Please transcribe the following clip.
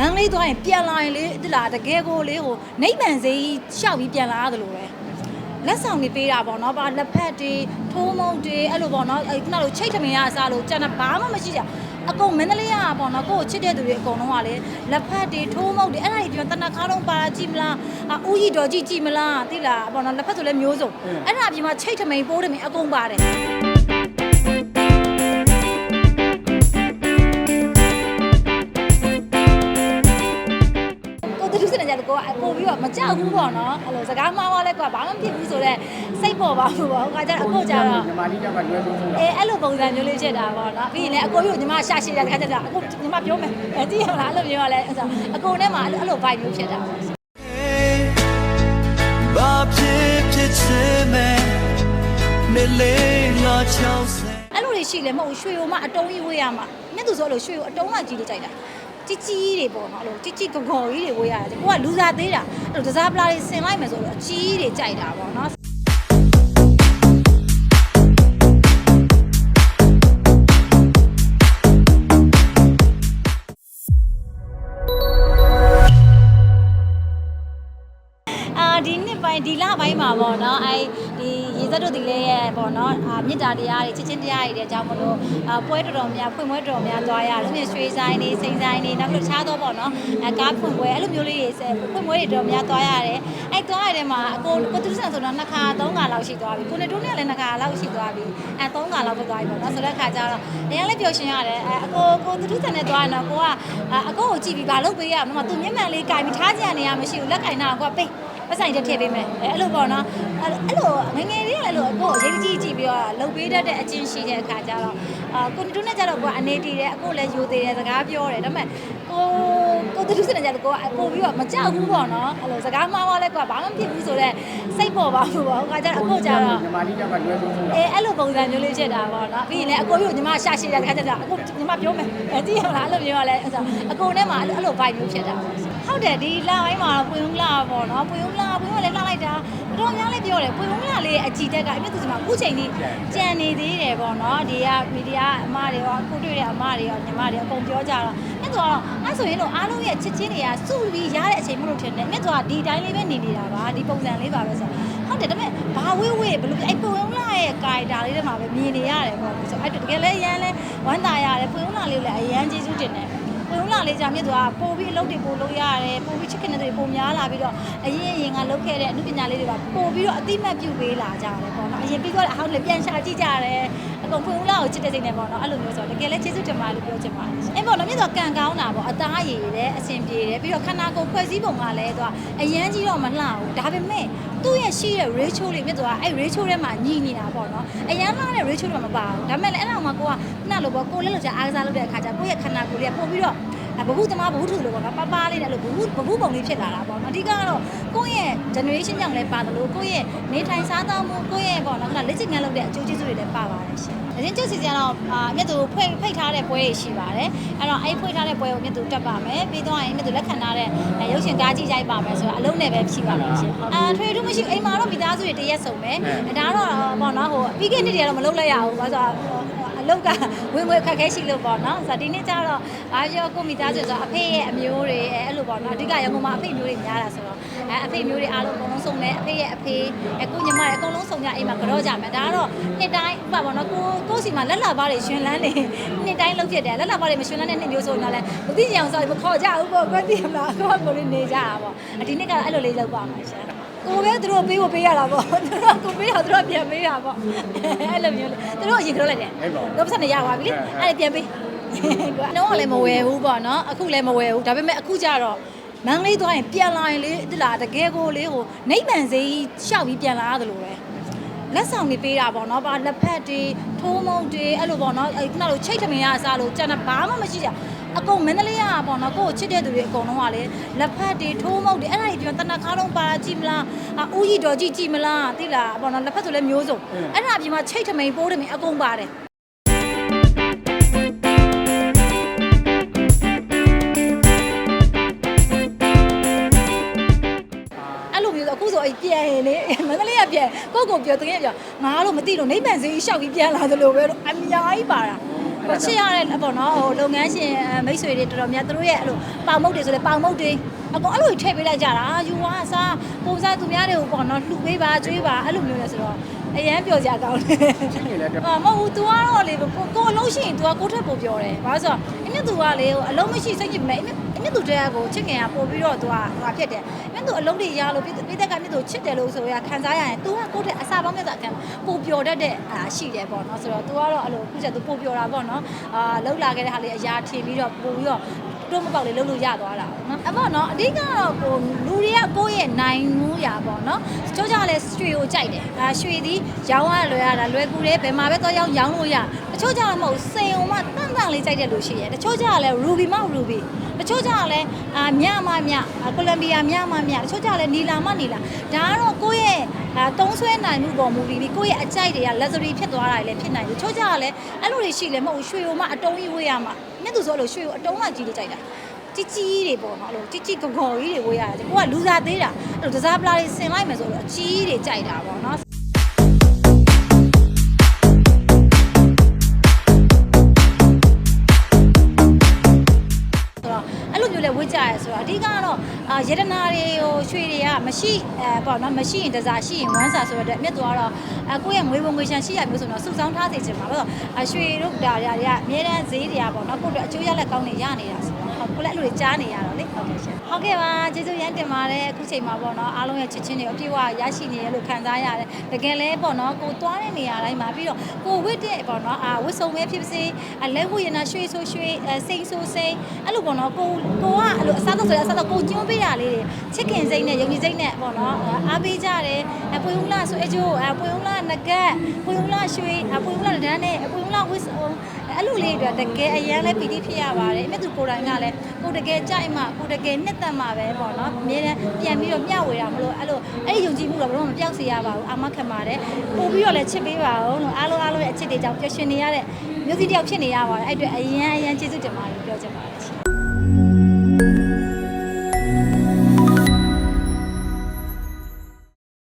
မန္တလေးသွားရင်ပြန်လာရင်လေဒီလားတကယ်ကိုလေဟိုနိဗ္ဗာန်ဈေးရှောက်ပြီးပြန်လာရတယ်လို့ပဲလက်ဆောင်တွေပေးတာပေါ့နော်ပါလက်ဖက်တွေထိုးမုံတွေအဲ့လိုပေါ့နော်အဲ့ခုနလိုချိတ်ထမင်းရအစားလို့ကျန်တာဘာမှမရှိကြအကုန်မန္တလေးကပေါ့နော်ကိုယ့်ကိုချစ်တဲ့သူတွေအကုန်လုံးကလေလက်ဖက်တွေထိုးမုံတွေအဲ့ဒါတွေပြောတနခါတော့ပါလာကြည့်မလားအာဦးကြီးတော်ကြီးကြည့်မလားသိလားပေါ့နော်လက်ဖက်ဆိုလည်းမျိုးစုံအဲ့ဒါအပြင်မှာချိတ်ထမင်းပိုးထမင်းအကုန်ပါတယ် ပြီးတော့မကြောက်ဘူးပေါ့နော်အဲ့လိုစကားမှားသွားလဲကိုကဘာမှမဖြစ်ဘူးဆိုတော့စိတ်ပေါ်ပါဘူးပေါ့ဟိုကကျတော့အခုကျတော့ညီမလေးကလွယ်ဆုံးဆုံးအဲအဲ့လိုပုံစံမျိုးလေးဖြစ်တာပေါ့နော်ပြီးရင်လည်းအကိုကြီးကိုညီမရှာရှိတဲ့ခါကျတော့အခုညီမပြောမယ်အဲကြည့်ရမလားအဲ့လိုမျိုးကလည်းအဲ့ဆိုအကိုနဲ့မှအဲ့လို vibe မျိုးဖြစ်တာပေါ့ဘာဖြစ်ဖြစ်ချင်မယ်နေလေးလာချောင်းစဲအဲ့လိုတွေရှိလဲမဟုတ်ဘူးရွှေရိုမအတုံးကြီးဝေးရမှာမြတ်သူဆိုအဲ့လိုရွှေရိုအတုံးကကြီးလေးကြိုက်တာ ကြီးကြီးတွေပေါ့နော်အဲ့လိုကြီးကြီးကော်ကော်ကြီးတွေဝေးရတယ်ကိုကလူစားသေးတာအဲ့လိုတစားပလာတွေဆင်လိုက်မယ်ဆိုတော့အကြီးတွေကြိုက်တာပေါ့နော်အာဒီနှစ်ပိုင်းဒီလပိုင်းမှာပေါ့နော်အဲဒီ ရေသက်တို့ဒီလေးရဲ့ပေါ့နော်အာမေတ္တာတရားတွေချစ်ချင်းတရားတွေတဲ့အကြောင်းမလို့အာပွဲတော်တော်များဖွင့်ပွဲတော်တော်များသွားရတယ်။လူမျိုးရွှေဆိုင်တွေစိန်ဆိုင်တွေနောက်ပြီးတော့ခြားတော့ပေါ့နော်အဲကားဖွင့်ပွဲအဲ့လိုမျိုးလေးတွေဆက်ဖွင့်ပွဲတွေတော်တော်များသွားရတယ်။အဲသွားရတဲ့မှာအကိုကိုသူစံဆိုတော့နှစ်ခါသုံးခါလောက်ရှိသွားပြီ။ကိုနေတိုးနဲ့လည်းနှစ်ခါလောက်ရှိသွားပြီ။အဲသုံးခါလောက်ပဲသွားပြီပေါ့နော်။ဆိုတဲ့ခါကျတော့အရင်လည်းပျော်ရွှင်ရတယ်အဲအကိုကိုသူစံနဲ့သွားရင်တော့ကိုကအကိုကိုကြည့်ပြီးဘာလုပ်ပေးရမလဲ။သူမျက်မှန်လေးကင်ပြီးထားကြရနေရမရှိဘူး။လက်ကင်တာကကိုကပိတ် ပတ်ဆိုင်တက်ထည့်ပေးမယ်အဲအဲ့လိုပေါ့နော်အဲ့အဲ့လိုငယ်ငယ်လေးကလည်းလို့ကိုယ်ရေးကြီးကြည့်ပြီးတော့လှုပ်ပေးတတ်တဲ့အချင်းရှိတဲ့အခါကျတော့အာကိုတူနဲ့ကျတော့ကိုကအနေတည်တယ်အခုလည်းယူသေးတယ်စကားပြောတယ်ဒါပေမဲ့ကို ကိုတူစနေကြတော့ကိုကပို့ပြီးတော့မကြောက်ဘူးပေါ့နော်အဲ့လိုစကားမှားသွားလဲကိုကဘာမှမဖြစ်ဘူးဆိုတော့စိတ်ပေါ်ပါဘူးပေါ့ဟိုကကျတော့အခုကျတော့ညီမလေးကလွယ်ဆုံးဆုံးအဲအဲ့လိုပုံစံမျိုးလေးဖြစ်တာပေါ့နော်ပြီးရင်လည်းအကိုကြီးကိုညီမရှာရှိတဲ့ခါကျတော့အခုညီမပြောမယ်အဲကြည့်ရမလားအဲ့လိုမျိုးကလည်းအဲ့ဆိုအကိုနဲ့မှအဲ့လိုအဲ့လို vibe မျိုးဖြစ်တာဟုတ်တယ်ဒီလပိုင်းမှာပွင့်ဦးလာပေါ့နော်ပွင့်ဦးလာပွင့်ဦးလည်းလှလိုက်တာတော်များလည်းပြောတယ်ပွင့်ဦးလာလေးအကြည့်တက်ကအဲ့မြတ်သူစီမှာအခုချိန်ကြီးကြံနေသေးတယ်ပေါ့နော်ဒီကမီဒီယာအမတွေရောအခုတွေ့တဲ့အမတွေရောညီမတွေအကုန်ပြောကြတော့မြ တ်သူကတော့အဲ့ဆိုရင်လို့အားလုံးရဲ့ချစ်ချင်းတွေကစုပြီးရတဲ့အချိန်မလို့ထင်တယ်မြတ်သူကဒီတိုင်းလေးပဲနေနေတာပါဒီပုံစံလေးပါပဲဆိုတော့ဟုတ်တယ်ဒါပေမဲ့ဘာဝေးဝေးဘယ်လိုအဲ့ပုံအောင်လာရဲ့ကာရီတာလေးတွေမှာပဲမြင်နေရတယ်ပေါ့ဆိုတော့အဲ့တကယ်လဲရမ်းလဲဝမ်းသာရတယ်ပုံအောင်လာလေးကိုလည်းအရန်ကျေးဇူးတင်တယ်ပုံအောင် လာလေးကြာမြင့်သူကပို့ပြီးအလုပ်တွေပို့လို့ရတယ်ပို့ပြီးချစ်ခင်တဲ့တွေပို့များလာပြီးတော့အရင်အရင်ကလုပ်ခဲ့တဲ့အမှုပညာလေးတွေကပို့ပြီးတော့အတိမတ်ပြုပေးလာကြတယ်ပေါ့နော်အရင်ပြီးတော့အဟောင်းလည်းပြန်ရှာကြည့်ကြရတယ်အကုန်ပုံအောင်လာကိုချစ်တဲ့စိတ်နဲ့ပေါ့နော်အဲ့လိုမျိုးဆိုတော့တကယ်လဲကျေးဇူးတင်ပါတယ်လို့ပြောချင်ပါတယ်အဲ့ပေါ့နော်မြင့်သူကကံကောင်းတာပေါ့အသားရည်တယ်အဆင်ပြေတယ်ပြီးတော့ခန္ဓာကိုယ်ဖွဲ့စည်းပုံကလည်းသူကအရန်ကြီးတော့မလှဘူးဒါပေမဲ့သူ့ရဲ့ရှိတဲ့ ratio လေးမြတ်သွားအဲ့ ratio ထဲမှာညီနေတာပေါ့နော်အရန်လာတဲ့ ratio တွေမှာမပါဘူးဒါပေမဲ့လည်းအဲ့လောက်မှာကိုကခုနလိုပေါ့ကိုလည်းလို့ကြာအားကစားလုပ်တဲ့အခါကျကိုယ့်ရဲ့ခန္ဓာကိုယ်လေးကပို့ပြီးတော့ ဘဟုသမားဘဟုထုလို့ပေါ့နော်ပပလေးနဲ့အဲ့လိုဘဟုဘဟုပုံလေးဖြစ်လာတာပေါ့နော်အဓိကတော့ကိုယ့်ရဲ့ generation ကြောင့်လည်းပါတယ်လို့ကိုယ့်ရဲ့နေထိုင်စားသောက်မှုကိုယ့်ရဲ့ပေါ့နော်ခုနလက်ချင်ငန်းလုပ်တဲ့အကျိုးကျေးဇူးတွေလည်းပါပါတယ်ရှင်အရင်ကျုပ်စီစီကတော့အာမြတ်သူဖိတ်ဖိတ်ထားတဲ့ပွဲတွေရှိပါတယ်အဲ့တော့အဲ့ဖိတ်ထားတဲ့ပွဲကိုမြတ်သူတက်ပါမယ်ပြီးတော့ရင်မြတ်သူလက်ခံထားတဲ့ရုပ်ရှင်ကားကြီးရိုက်ပါမယ်ဆိုတော့အလုံးနဲ့ပဲဖြစ်ပါမယ်ရှင်အာထွေထူးမရှိဘူးအိမ်မှာတော့မိသားစုတွေတရက်စုံမယ်ဒါကတော့ပေါ့နော်ဟိုပြီးခဲ့တဲ့နေ့တည်းကတော့မလုပ်လိုက်ရဘူးဘာလို့ဆိုတော့ အလုတ်ကဝင်ဝင်ခက်ခဲရှိလို့ပေါ့နော်ဆိုတော့ဒီနေ့ကျတော့အားရောကိုမိသားစုဆိုတော့အဖေရဲ့အမျိုးတွေအဲအဲ့လိုပေါ့နော်အဓိကရန်ကုန်မှာအဖေမျိုးတွေများတာဆိုတော့အဲအဖေမျိုးတွေအားလုံးအကုန်လုံးစုံတယ်အဖေရဲ့အဖေအခုညီမတွေအကုန်လုံးစုံကြအိမ်မှာကြောကြမယ်ဒါကတော့နှစ်တိုင်းဥပမာပေါ့နော်ကိုကိုစီမှာလက်လာပါတွေရှင်လန်းနေနှစ်တိုင်းလုံးဖြစ်တယ်လက်လာပါတွေမရှင်လန်းတဲ့နှစ်မျိုးဆိုရင်လည်းမသိကြအောင်ဆိုတော့မခေါ်ကြဘူးပေါ့ကွသိမလားကိုကကိုလေးနေကြတာပေါ့ဒီနေ့ကတော့အဲ့လိုလေးလုပ်ပါမှာရှင် ကိုပဲသူတို့ပေးဖို့ပေးရတာပေါ့သူတို့ကိုပေးတော့သူတို့ပြန်ပေးတာပေါ့အဲ့လိုမျိုးလေသူတို့အရင်ကြောလိုက်တယ်ဟုတ်ပါဘူးတော့ပတ်စံနေရပါပြီလေအဲ့ဒါပြန်ပေးကွာတော့ကလည်းမဝယ်ဘူးပေါ့နော်အခုလည်းမဝယ်ဘူးဒါပေမဲ့အခုကျတော့မန္တလေးသွားရင်ပြန်လာရင်လေဒီလားတကယ်ကိုလေဟိုနိဗ္ဗာန်ဈေးရှောက်ပြီးပြန်လာရတယ်လို့ပဲလက်ဆောင်တွေပေးတာပေါ့နော်ပါလက်ဖက်တွေထိုးမုံတွေအဲ့လိုပေါ့နော်အဲ့ခုနလိုချိတ်ထမင်းရအစားလို့ကျန်တာဘာမှမရှိကြ အကုန်မန္တလေးကပေါ့နော်ကိုယ့်ကိုချစ်တဲ့သူတွေအကုန်လုံးကလေလက်ဖက်တွေထိုးမုံတွေအဲ့ဒါတွေပြောတနခါတော့ပါလာကြည့်မလားအာဦးကြီးတော်ကြီးကြည့်မလားသိလားပေါ့နော်လက်ဖက်ဆိုလည်းမျိုးစုံအဲ့ဒါအပြင်မှာချိတ်ထမင်းပိုးထမင်းအကုန်ပါတယ်အဲ့လိုမျိုးဆိုအခုဆိုအဲ့ပြန်ရင်လေမန္တလေးကပြန်ကိုယ့်ကိုပြောတကယ်ပြောငါတော့မသိလို့နိဗ္ဗာန်ဈေးရှောက်ပြီးပြန်လာသလိုပဲတော့အများကြီးပါတာ ချစ်ရတဲ့ပေါ့နော်ဟိုလုပ်ငန်းရှင်မိတ်ဆွေတွေတော်တော်များသူတို့ရဲ့အဲ့လိုပေါင်မုတ်တွေဆိုလေပေါင်မုတ်တွေအကောင်အဲ့လိုထည့်ပေးလိုက်ကြတာယူဝါစားပုံစံသူများတွေကိုပေါ့နော်လှူပေးပါကျွေးပါအဲ့လိုမျိုးလဲဆိုတော့အရန်ပြောကြကောင်းတယ် ချင်းနေလဲတက် အာမဟုတ်ဘူး तू ကတော့လေကိုကိုအလုံးရှိရင် तू ကကိုယ့်ထက်ပိုပြောတယ်ဘာလို့ဆိုတော့အမြင့် तू ကလေဟိုအလုံးမရှိစိတ်ကြည့်မယ်အမြင့် အမြင့် तू တဲ့ကိုချစ်ခင်ကပို့ပြီးတော့ तू ကဟိုဖြစ်တယ်အမြင့် तू အလုံးတွေရလို့ပြည်သက်ကမြင့် तू ချစ်တယ်လို့ဆိုရခံစားရရင် तू ကကိုယ့်ထက်အစာပေါင်းမြတ်စွာခံပို့ပြောတတ်တဲ့အာရှိတယ်ပေါ့နော်ဆိုတော့ तू ကတော့အဲ့လိုခုချက် तू ပို့ပြောတာပေါ့နော်အာလောက်လာခဲ့တဲ့ဟာလေးအရာထင်ပြီးတော့ပို့ပြီးတော့ တို့မပေါက်လေးလှုပ်လို့ရသွားတာပေါ့နော်အပေါ့နော်အဓိကတော့ကိုလူတွေကကိုယ့်ရဲ့နိုင်မှုရာပေါ့နော်ချိုးကြလဲရွှေကိုကြိုက်တယ်အာရွှေသည်ရောင်းရလွယ်ရတာလွယ်ကူတယ်ဘယ်မှာပဲတော့ရောင်းရောင်းလို့ရတချို့ကြတော့မဟုတ်စိန်ုံမှတန့်တန့်လေးကြိုက်တဲ့လူရှိတယ်တချို့ကြလဲ ruby မ ruby တချို့ကြလဲအာမြမမြကိုလံဘီယာမြမမြတချို့ကြလဲနီလာမနီလာဒါကတော့ကိုယ့်ရဲ့အာတုံးဆွဲနိုင်မှုပေါ်မူတည်ပြီးကိုယ့်ရဲ့အကြိုက်တွေက luxury ဖြစ်သွားတာလည်းဖြစ်နိုင်တယ်တချို့ကြလဲအဲ့လိုတွေရှိလဲမဟုတ်ရွှေုံမှအတုံးကြီးဝေးရမှာ မြတ်သူဆိုလို့ရွှေကိုအတုံးမှကြီးလေးကြိုက်တာ ជីကြီးတွေပေါ့နော်အဲ့လိုជីជីကော်ကော်ကြီးတွေဝေးရတယ်ကိုကလူစားသေးတာအဲ့လိုဒစားပလာတွေဆင်လိုက်မယ်ဆိုတော့အကြီးတွေကြိုက်တာပေါ့နော် ရတနာတွေဟိုရွှေတွေကမရှိအဲပေါ့နော်မရှိရင်တစားရှိရင်ဝမ်းစာဆိုတော့အမြတ်သွားတော့အကိုယ့်ရဲ့ငွေပုံငွေချမ်းရှိရမျိုးဆိုတော့စုဆောင်းထားစေချင်ပါတော့အရွှေတို့ဒါတွေကအများတန်းဈေးတွေကပေါ့နော်ကိုယ့်အတွက်အကျိုးရလက်ကောင်းနေရနေတာဆိုတော့ဟုတ်ကိုလည်းအဲ့လိုတွေကြားနေရတော့လေဟုတ်ကဲ့ရှင်ဟုတ်ကဲ့ပါကျေးဇူးရမ်းတင်ပါတယ်အခုချိန်မှာပေါ့နော်အားလုံးရဲ့ချစ်ချင်းတွေအပြည့်အဝရရှိနေရလို့ခံစားရတယ်တကယ်လဲပေါ့နော်ကိုသွားတဲ့နေရာတိုင်းမှာပြီးတော့ကိုဝစ်တဲ့ပေါ့နော်အာဝစ်စုံပဲဖြစ်စေအလဲဝရနာရွှေဆိုရွှေစိန်ဆိုစိန်အဲ့လိုပေါ့နော်ကိုကိုကအဲ့လိုအစားတော့ဆိုရအစားတော့ကိုကျွန်းပေးတာလေးတွေချစ်ခင်စိတ်နဲ့ယုံကြည်စိတ်နဲ့ပေါ့နော်အားပေးကြတယ်အပွေဦးလာဆိုအကျိုးအပွေဦးလာငကက်ပွေဦးလာရွှေအပွေဦးလာဒန်းနဲ့အပွေဦးလာဝစ်စုံအဲ့လိုလေးတွေတကယ်အရန်လဲပီတိဖြစ်ရပါတယ်အမြတ်သူကိုယ်တိုင်ကလည်းကိုတကယ်ကြိုက်မှကိုတကယ်နှစ်သက်မှပဲပေါ့နော်အမြဲတမ်းပြန်ပြီးတော့မျှဝေတာမလို့အဲ့လိုအဲ့ဒီယုံကြည်မှုတော့ဘယ်တော့မှမပြောက်စေရပါဘူးအာမခံပါတယ်ပို့ပြီးတော့လည်းချစ်ပေးပါအောင်လို့အားလုံးအားလုံးရဲ့အချစ်တွေကြောင့်ပျော်ရွှင်နေရတဲ့မျိုးစိတယောက်ဖြစ်နေရပါတယ်အဲ့အတွက်အရန်အရန်ကျေးဇူးတင်ပါတယ်လို့ပြောချင်ပါတယ်